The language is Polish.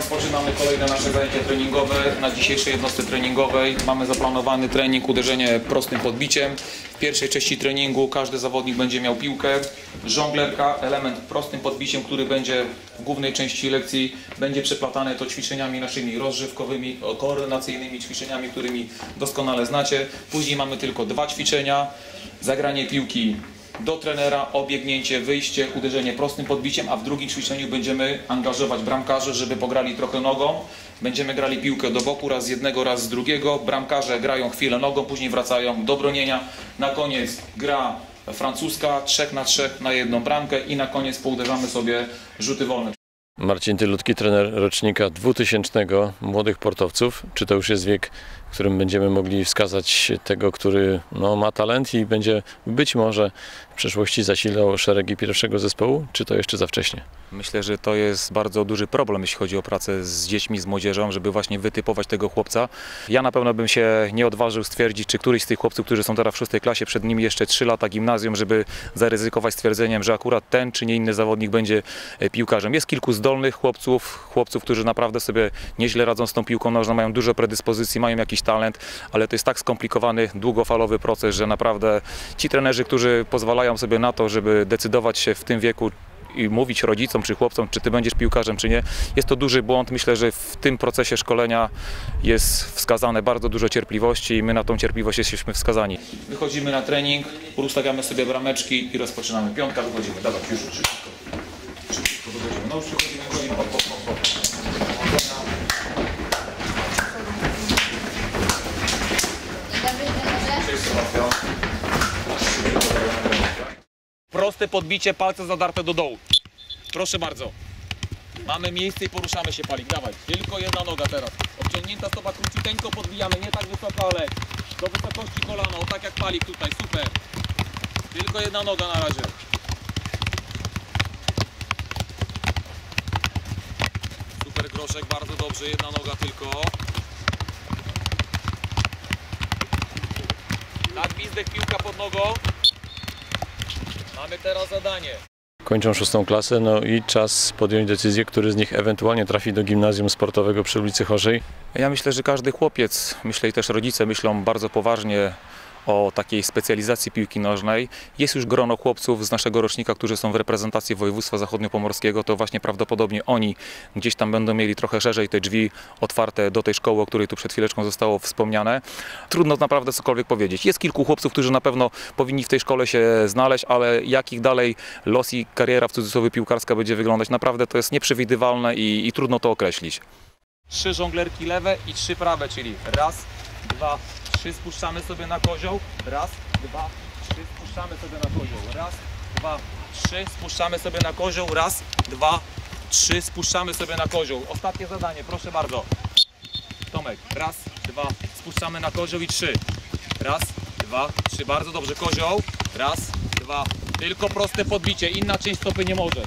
Rozpoczynamy kolejne nasze zajęcie treningowe. Na dzisiejszej jednostce treningowej mamy zaplanowany trening uderzenie prostym podbiciem. W pierwszej części treningu każdy zawodnik będzie miał piłkę, żonglerka, element prostym podbiciem, który będzie w głównej części lekcji będzie przeplatany to ćwiczeniami naszymi rozrzewkowymi, o, koordynacyjnymi ćwiczeniami, którymi doskonale znacie. Później mamy tylko dwa ćwiczenia. Zagranie piłki do trenera, obiegnięcie, wyjście, uderzenie prostym podbiciem, a w drugim ćwiczeniu będziemy angażować bramkarzy, żeby pograli trochę nogą. Będziemy grali piłkę do boku, raz z jednego, raz z drugiego. Bramkarze grają chwilę nogą, później wracają do bronienia. Na koniec gra francuska, trzech na trzech na jedną bramkę i na koniec pouderzamy sobie rzuty wolne. Marcin Tylutki, trener rocznika 2000 młodych portowców. Czy to już jest wiek, w którym będziemy mogli wskazać tego, który no, ma talent i będzie być może przyszłości zasilał szeregi pierwszego zespołu? Czy to jeszcze za wcześnie? Myślę, że to jest bardzo duży problem, jeśli chodzi o pracę z dziećmi, z młodzieżą, żeby właśnie wytypować tego chłopca. Ja na pewno bym się nie odważył stwierdzić, czy któryś z tych chłopców, którzy są teraz w szóstej klasie, przed nimi jeszcze 3 lata gimnazjum, żeby zaryzykować stwierdzeniem, że akurat ten czy nie inny zawodnik będzie e, piłkarzem. Jest kilku zdolnych chłopców, chłopców, którzy naprawdę sobie nieźle radzą z tą piłką nożną, mają dużo predyspozycji, mają jakiś talent, ale to jest tak skomplikowany, długofalowy proces, że naprawdę ci trenerzy, którzy pozwalają sobie na to, żeby decydować się w tym wieku, i mówić rodzicom czy chłopcom, czy ty będziesz piłkarzem, czy nie. Jest to duży błąd. Myślę, że w tym procesie szkolenia jest wskazane bardzo dużo cierpliwości i my na tą cierpliwość jesteśmy wskazani. Wychodzimy na trening, ustawiamy sobie brameczki i rozpoczynamy. Piątka, wychodzimy. Dawaj, już szybko. Szybko wychodzimy. No już wychodzimy, wychodzimy. Hop, hop, hop, hop. Wszyscy łapią. Proste podbicie, palce zadarte do dołu. Proszę bardzo. Mamy miejsce i poruszamy się, Palik. Dawaj. Tylko jedna noga teraz. Obciągnięta stopa króciuteńko podbijamy, nie tak wysoko, ale do wysokości kolana. O tak jak Palik tutaj. Super. Tylko jedna noga na razie. Super groszek, bardzo dobrze. Jedna noga tylko. Nadwizdek, piłka pod nogą. Mamy teraz zadanie. Kończą szóstą klasę, no i czas podjąć decyzję, który z nich ewentualnie trafi do gimnazjum sportowego przy ulicy Chorzej. Ja myślę, że każdy chłopiec, myślę i też rodzice myślą bardzo poważnie o takiej specjalizacji piłki nożnej. Jest już grono chłopców z naszego rocznika, którzy są w reprezentacji województwa zachodniopomorskiego, to właśnie prawdopodobnie oni gdzieś tam będą mieli trochę szerzej te drzwi otwarte do tej szkoły, o której tu przed chwileczką zostało wspomniane. Trudno naprawdę cokolwiek powiedzieć. Jest kilku chłopców, którzy na pewno powinni w tej szkole się znaleźć, ale jak ich dalej los i kariera w cudzysłowie piłkarska będzie wyglądać, naprawdę to jest nieprzewidywalne i, i trudno to określić. Trzy żonglerki lewe i trzy prawe, czyli raz, dwa, trzy, spuszczamy sobie na kozioł, raz, dwa, trzy, spuszczamy sobie na kozioł, raz, dwa, trzy, spuszczamy sobie na kozioł, raz, dwa, trzy, spuszczamy sobie na kozioł. Ostatnie zadanie, proszę bardzo. Tomek, raz, dwa, spuszczamy na kozioł i trzy. Raz, dwa, trzy, bardzo dobrze, kozioł, raz, dwa, tylko proste podbicie, inna część stopy nie może.